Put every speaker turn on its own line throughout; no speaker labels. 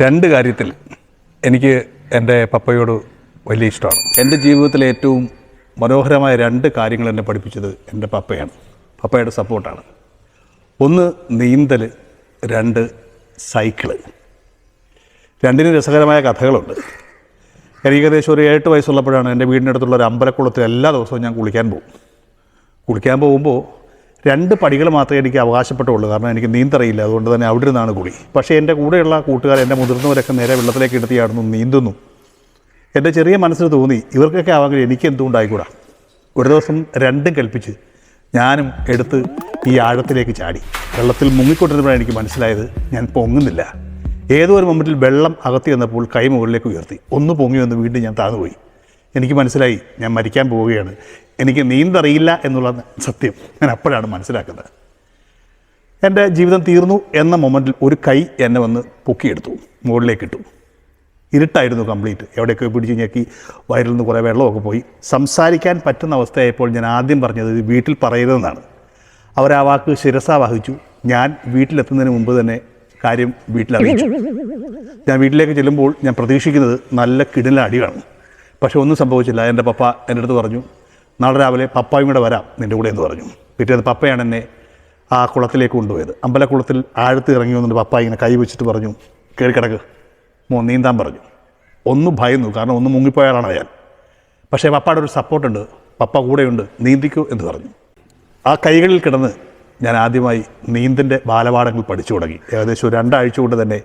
രണ്ട് കാര്യത്തിൽ എനിക്ക് എന്റെ പപ്പയോട് വലിയ ഇഷ്ടമാണ്. എന്റെ ജീവിതത്തിലെ ഏറ്റവും മനോഹരമായ രണ്ട് കാര്യങ്ങൾ എന്നെ പഠിപ്പിച്ചത് എന്റെ പപ്പയാണ്. പപ്പയുടെ സപ്പോർട്ടാണ്. ഒന്ന് നീന്തൽ രണ്ട് സൈക്കിൾ. രണ്ടിനും രസകരമായ കഥകളുണ്ട്. എനിക്ക് ഏകദേശം ഒരു എട്ട് വയസ്സുള്ളപ്പോഴാണ് എന്റെ വീടിനടുത്തുള്ള ഒരു അമ്പലക്കുളത്തിൽ എല്ലാ ദിവസവും ഞാൻ കുളിക്കാൻ പോകും. കുളിക്കാൻ പോകുമ്പോൾ രണ്ട് പടികൾ മാത്രമേ എനിക്ക് അവകാശപ്പെട്ടുള്ളൂ. കാരണം എനിക്ക് നീന്തറിയില്ല. അതുകൊണ്ട് തന്നെ അവിടെ നിന്നാണ് കുളി. പക്ഷേ എന്റെ കൂടെയുള്ള കൂട്ടുകാർ എന്റെ മുതിർന്നവരൊക്കെ നേരെ വെള്ളത്തിലേക്ക് എടുത്ത് ചാടുന്നു നീന്തുന്നു. എന്റെ ചെറിയ മനസ്സിൽ തോന്നി ഇവർക്കൊക്കെ ആവാമെങ്കിൽ എനിക്ക് എന്തുകൊണ്ടായിക്കൂടാ? ഒരു ദിവസം രണ്ടും കൽപ്പിച്ച് ഞാനും എടുത്ത് ഈ ആഴത്തിലേക്ക് ചാടി. വെള്ളത്തിൽ മുങ്ങിക്കൊണ്ടിരുന്നപ്പോഴാണ് എനിക്ക് മനസ്സിലായത് ഞാൻ പൊങ്ങുന്നില്ല. ഏതോ ഒരു മൊമെന്റിൽ വെള്ളം അകത്തി വന്നപ്പോൾ കൈ മുകളിലേക്ക് ഉയർത്തി. ഒന്ന് പൊങ്ങി വന്ന് വീണ്ടും ഞാൻ താന്നുപോയി എനിക്ക് മനസ്സിലായി ഞാൻ മരിക്കാൻ പോവുകയാണ്. എനിക്ക് നീന്തറിയില്ല എന്നുള്ള സത്യം. ഞാൻ അപ്പോഴാണ് മനസ്സിലാക്കുന്നത്. എന്റെ ജീവിതം തീർന്നു എന്ന മൊമെന്റിൽ ഒരു കൈ എന്നെ വന്ന് പൊക്കിയെടുത്തു മുകളിലേക്ക് ഇട്ടു. ഇരുട്ടായിരുന്നു കംപ്ലീറ്റ്. എവിടെയൊക്കെ പിടിച്ച് ഞെക്കി വയറിൽ നിന്ന് കുറേ വെള്ളമൊക്കെ പോയി. സംസാരിക്കാൻ പറ്റുന്ന അവസ്ഥയായപ്പോൾ ഞാൻ ആദ്യം പറഞ്ഞത് വീട്ടിൽ പറയരുതെന്നാണ്. അവർ ആ വാക്ക് ശിരസ വഹിച്ചു ഞാൻ വീട്ടിലെത്തുന്നതിന് മുമ്പ് തന്നെ കാര്യം വീട്ടിലറിയിച്ചു. ഞാൻ വീട്ടിലേക്ക് ചെല്ലുമ്പോൾ ഞാൻ പ്രതീക്ഷിക്കുന്നത് നല്ല കിടിലടിയാണ് പക്ഷെ ഒന്നും സംഭവിച്ചില്ല. എന്റെ പപ്പ എന്റെ അടുത്ത് പറഞ്ഞു നാളെ രാവിലെ പപ്പായും കൂടെ വരാം നിന്റെ കൂടെ എന്ന് പറഞ്ഞു. പിറ്റേന്ന് പപ്പയാണ് എന്നെ ആ കുളത്തിലേക്ക് കൊണ്ടുപോയത്. അമ്പലക്കുളത്തിൽ ആഴത്ത് ഇറങ്ങി വന്നിട്ട് പപ്പ ഇങ്ങനെ കൈ വെച്ചിട്ട് പറഞ്ഞു കയറി കിടക്ക്. മോ നീന്താൻ പറഞ്ഞു. ഒന്ന് ഭയന്നു കാരണം ഒന്ന് മുങ്ങിപ്പോയാലാണ് അയാൾ. പക്ഷേ പപ്പയുടെ ഒരു സപ്പോർട്ടുണ്ട്. പപ്പ കൂടെയുണ്ട് നീന്തിക്കൂ എന്ന് പറഞ്ഞു. ആ കൈകളിൽ കിടന്ന് ഞാൻ ആദ്യമായി നീന്തിന്റെ ബാലപാഠങ്ങൾ പഠിച്ചു തുടങ്ങി. ഏകദേശം രണ്ടാഴ്ച കൊണ്ട് തന്നെ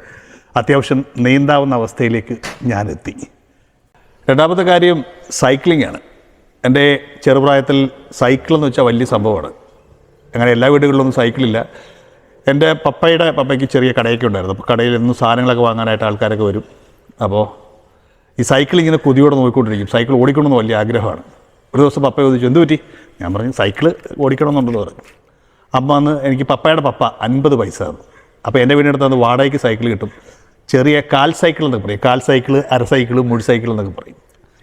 അത്യാവശ്യം നീന്താവുന്ന അവസ്ഥയിലേക്ക് ഞാനെത്തി രണ്ടാമത്തെ കാര്യം സൈക്ലിംഗ് ആണ്. എന്റെ ചെറുപ്രായത്തിൽ സൈക്കിൾ എന്ന് വെച്ചാൽ വലിയ സംഭവമാണ്. അങ്ങനെ എല്ലാ വീടുകളിലൊന്നും സൈക്കിളില്ല എന്റെ പപ്പയുടെ പപ്പയ്ക്ക് ചെറിയ കടയൊക്കെ ഉണ്ടായിരുന്നു. അപ്പോൾ കടയിൽ നിന്ന് സാധനങ്ങളൊക്കെ വാങ്ങാനായിട്ട് ആൾക്കാരൊക്കെ വരും. അപ്പോൾ ഈ സൈക്കിൾ ഇങ്ങനെ കൊതിയോടെ നോക്കിക്കൊണ്ടിരിക്കും. സൈക്കിൾ ഓടിക്കണമെന്ന് വലിയ ആഗ്രഹമാണ്. ഒരു ദിവസം പപ്പ ചോദിച്ചു എന്ത് പറ്റി? ഞാൻ പറഞ്ഞു സൈക്കിൾ ഓടിക്കണമെന്നുണ്ടെന്ന് പറഞ്ഞു. അമ്മ അന്ന് എനിക്ക് പപ്പയുടെ പപ്പ അൻപത് പൈസ തന്നു. അപ്പോൾ എന്റെ വീടിനടുത്ത് അന്ന് വാടകയ്ക്ക് സൈക്കിൾ കിട്ടും. ചെറിയ കാൽ സൈക്കിൾ എന്നൊക്കെ പറയും. കാൽ സൈക്കിൾ അര സൈക്കിൾ മുഴു സൈക്കിൾ എന്നൊക്കെ പറയും.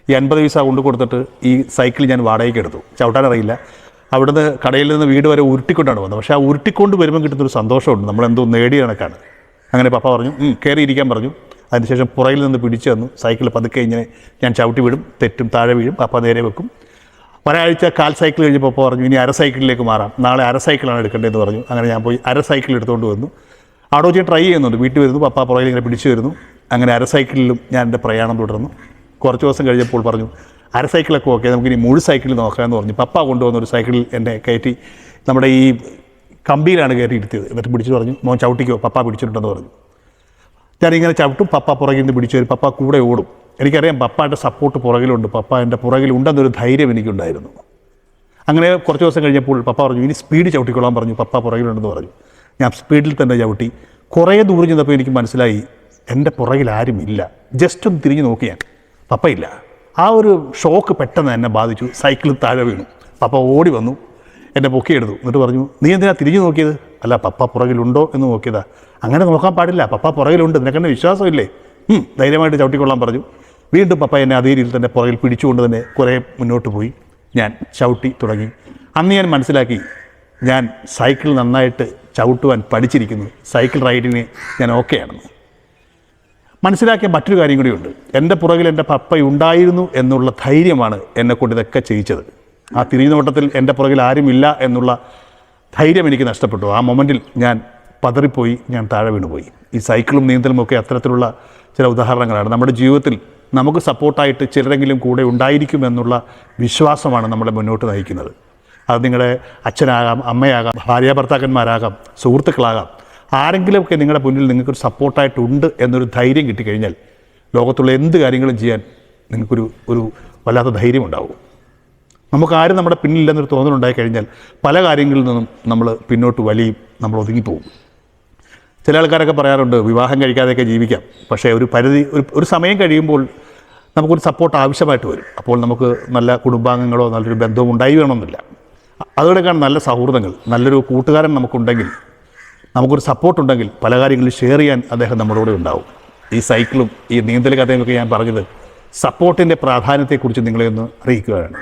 ഈ അൻപത് പൈസ കൊണ്ട് കൊടുത്തിട്ട് ഈ സൈക്കിൾ ഞാൻ വാടകയ്ക്ക് എടുത്തു. ചവിട്ടാൻ അറിയില്ല. അവിടുന്ന് കടയിൽ നിന്ന് വീട് വരെ ഉരുട്ടിക്കൊണ്ടാണ് വന്നത്. പക്ഷേ ആ ഉരുട്ടിക്കൊണ്ട് വരുമ്പോൾ കിട്ടുന്നൊരു സന്തോഷമുണ്ട്. നമ്മളെന്തോ നേടിയ കണക്കാണ്. അങ്ങനെ പപ്പ പറഞ്ഞു കയറിയിരിക്കാൻ പറഞ്ഞു. അതിനുശേഷം പുറയിൽ നിന്ന് പിടിച്ചു തന്നു. സൈക്കിൾ പതുക്കെ ഇങ്ങനെ ഞാൻ ചവിട്ടി വിടും. തെറ്റും താഴെ വീഴും. പപ്പ നേരെ വെക്കും. ഒരാഴ്ച കാൽ സൈക്കിൾ കഴിഞ്ഞപ്പോൾ പറഞ്ഞു ഇനി അര സൈക്കിളിലേക്ക് മാറാം. നാളെ അര സൈക്കിളാണ് എടുക്കേണ്ടതെന്ന് പറഞ്ഞു. അങ്ങനെ ഞാൻ പോയി അര സൈക്കിൾ എടുത്തുകൊണ്ട് വന്നു. അവിടെ ഞാൻ ട്രൈ ചെയ്യുന്നുണ്ട്. വീട്ടിൽ വരുന്നു പപ്പ പുറകിൽ ഇങ്ങനെ പിടിച്ചു വരുന്നു. അങ്ങനെ അര സൈക്കിളിലും ഞാൻ എന്റെ പ്രയാണം തുടർന്നു. കുറച്ച് ദിവസം കഴിഞ്ഞപ്പോൾ പറഞ്ഞു അര സൈക്കിളൊക്കെ ഓക്കെ നമുക്കിനി മുഴു സൈക്കിളിൽ നോക്കാമെന്ന് പറഞ്ഞു. പപ്പ കൊണ്ടുവന്ന ഒരു സൈക്കിളിൽ എന്നെ കയറ്റി നമ്മുടെ ഈ കമ്പിയിലാണ് കയറ്റി ഇരുത്തിയത്. എന്നിട്ട് പിടിച്ചു പറഞ്ഞു മോൻ ചവിട്ടിക്കോ പപ്പ പിടിച്ചിട്ടുണ്ടെന്ന് പറഞ്ഞു. ഞാനിങ്ങനെ ചവിട്ടും പപ്പ പുറകിൽ നിന്ന് പിടിച്ചു വരും. പപ്പ കൂടെ ഓടും. എനിക്കറിയാം പപ്പാന്റെ സപ്പോർട്ട് പുറകിലുണ്ട്. പപ്പ എന്റെ പുറകിലുണ്ടെന്നൊരു ധൈര്യം എനിക്കുണ്ടായിരുന്നു. അങ്ങനെ കുറച്ച് ദിവസം കഴിഞ്ഞപ്പോൾ പപ്പ പറഞ്ഞു ഇനി സ്പീഡ് ചവിട്ടിക്കൊള്ളാൻ പറഞ്ഞു പപ്പ പുറകിലുണ്ടെന്ന് പറഞ്ഞു. ഞാൻ സ്പീഡിൽ തന്നെ ചവിട്ടി. കുറേ ദൂരം ചെന്നപ്പോൾ എനിക്ക് മനസ്സിലായി എന്റെ പുറകിൽ ഇല്ല. ജസ്റ്റ് ഒന്ന് തിരിഞ്ഞു നോക്കി ഞാൻ. പപ്പയില്ല ആ ഒരു ഷോക്ക് പെട്ടെന്ന് എന്നെ ബാധിച്ചു. സൈക്കിൾ താഴെ വീണു. പപ്പ ഓടി വന്നു. എന്നെ പൊക്കിയെടുത്തു എന്നിട്ട് പറഞ്ഞു നീ എന്തിനാ തിരിഞ്ഞു നോക്കിയത്? അല്ല പപ്പ പുറകിലുണ്ടോ? എന്ന് നോക്കിയതാ. അങ്ങനെ നോക്കാൻ പാടില്ല. പപ്പ പുറകിലുണ്ട്. നിനക്കെന്നെ വിശ്വാസമില്ലേ? ധൈര്യമായിട്ട് ചവിട്ടിക്കൊള്ളാൻ പറഞ്ഞു. വീണ്ടും പപ്പ എന്നെ അതേ രീതിയിൽ തന്നെ പുറകിൽ പിടിച്ചുകൊണ്ട് തന്നെ കുറേ മുന്നോട്ട് പോയി. ഞാൻ ചവിട്ടി തുടങ്ങി. അന്ന് ഞാൻ മനസ്സിലാക്കി ഞാൻ സൈക്കിൾ നന്നായിട്ട് ചവിട്ടുവാൻ പഠിച്ചിരിക്കുന്നു. സൈക്കിൾ റൈഡിന് ഞാൻ ഓക്കെയാണെന്ന് മനസ്സിലാക്കിയ മറ്റൊരു കാര്യം കൂടിയുണ്ട് എന്റെ പുറകിൽ എന്റെ പപ്പ ഉണ്ടായിരുന്നു എന്നുള്ള ധൈര്യമാണ് എന്നെ കൊണ്ട് ഇതൊക്കെ ചെയ്യിച്ചത്. ആ തിരിഞ്ഞോട്ടത്തിൽ എന്റെ പുറകിൽ ആരുമില്ല എന്നുള്ള ധൈര്യം എനിക്ക് നഷ്ടപ്പെട്ടു. ആ മൊമെന്റിൽ ഞാൻ പതറിപ്പോയി ഞാൻ താഴെ വീണുപോയി. ഈ സൈക്കിളും നീന്തലും ഒക്കെ അത്തരത്തിലുള്ള ചില ഉദാഹരണങ്ങളാണ്. നമ്മുടെ ജീവിതത്തിൽ നമുക്ക് സപ്പോർട്ടായിട്ട് ചിലരെങ്കിലും കൂടെ ഉണ്ടായിരിക്കും എന്നുള്ള വിശ്വാസമാണ് നമ്മളെ മുന്നോട്ട് നയിക്കുന്നത്. അത് നിങ്ങളുടെ അച്ഛനാകാം അമ്മയാകാം ഭാര്യ ഭർത്താക്കന്മാരാകാം സുഹൃത്തുക്കളാകാം. ആരെങ്കിലുമൊക്കെ നിങ്ങളുടെ മുന്നിൽ നിങ്ങൾക്കൊരു സപ്പോർട്ടായിട്ടുണ്ട് എന്നൊരു ധൈര്യം കിട്ടിക്കഴിഞ്ഞാൽ ലോകത്തുള്ള എന്ത് കാര്യങ്ങളും ചെയ്യാൻ നിങ്ങൾക്കൊരു ഒരു വല്ലാത്ത ധൈര്യം ഉണ്ടാവും നമുക്ക് ആരും നമ്മുടെ പിന്നില്ലെന്നൊരു തോന്നലുണ്ടായി കഴിഞ്ഞാൽ പല കാര്യങ്ങളിൽ നിന്നും നമ്മൾ പിന്നോട്ട് വലിയും നമ്മൾ ഒതുങ്ങിപ്പോകും. ചില ആൾക്കാരൊക്കെ പറയാറുണ്ട് വിവാഹം കഴിക്കാതെയൊക്കെ ജീവിക്കാം. പക്ഷേ ഒരു പരിധി ഒരു ഒരു സമയം കഴിയുമ്പോൾ നമുക്കൊരു സപ്പോർട്ട് ആവശ്യമായിട്ട് വരും. അപ്പോൾ നമുക്ക് നല്ല കുടുംബാംഗങ്ങളോ നല്ലൊരു ബന്ധവും ഉണ്ടായി വേണമെന്നില്ല. അതുകൊണ്ടൊക്കെയാണ് നല്ല സൗഹൃദങ്ങൾ നല്ലൊരു കൂട്ടുകാരൻ നമുക്കുണ്ടെങ്കിൽ നമുക്കൊരു സപ്പോർട്ട് ഉണ്ടെങ്കിൽ പല കാര്യങ്ങളും ഷെയർ ചെയ്യാൻ അദ്ദേഹം നമ്മുടെ കൂടെ ഉണ്ടാവും. ഈ സൈക്കിളും ഈ നീന്തൽ കഥയും ഒക്കെ ഞാൻ പറഞ്ഞത് സപ്പോർട്ടിന്റെ പ്രാധാന്യത്തെക്കുറിച്ച് നിങ്ങളെ ഒന്ന് അറിയിക്കുകയാണ്.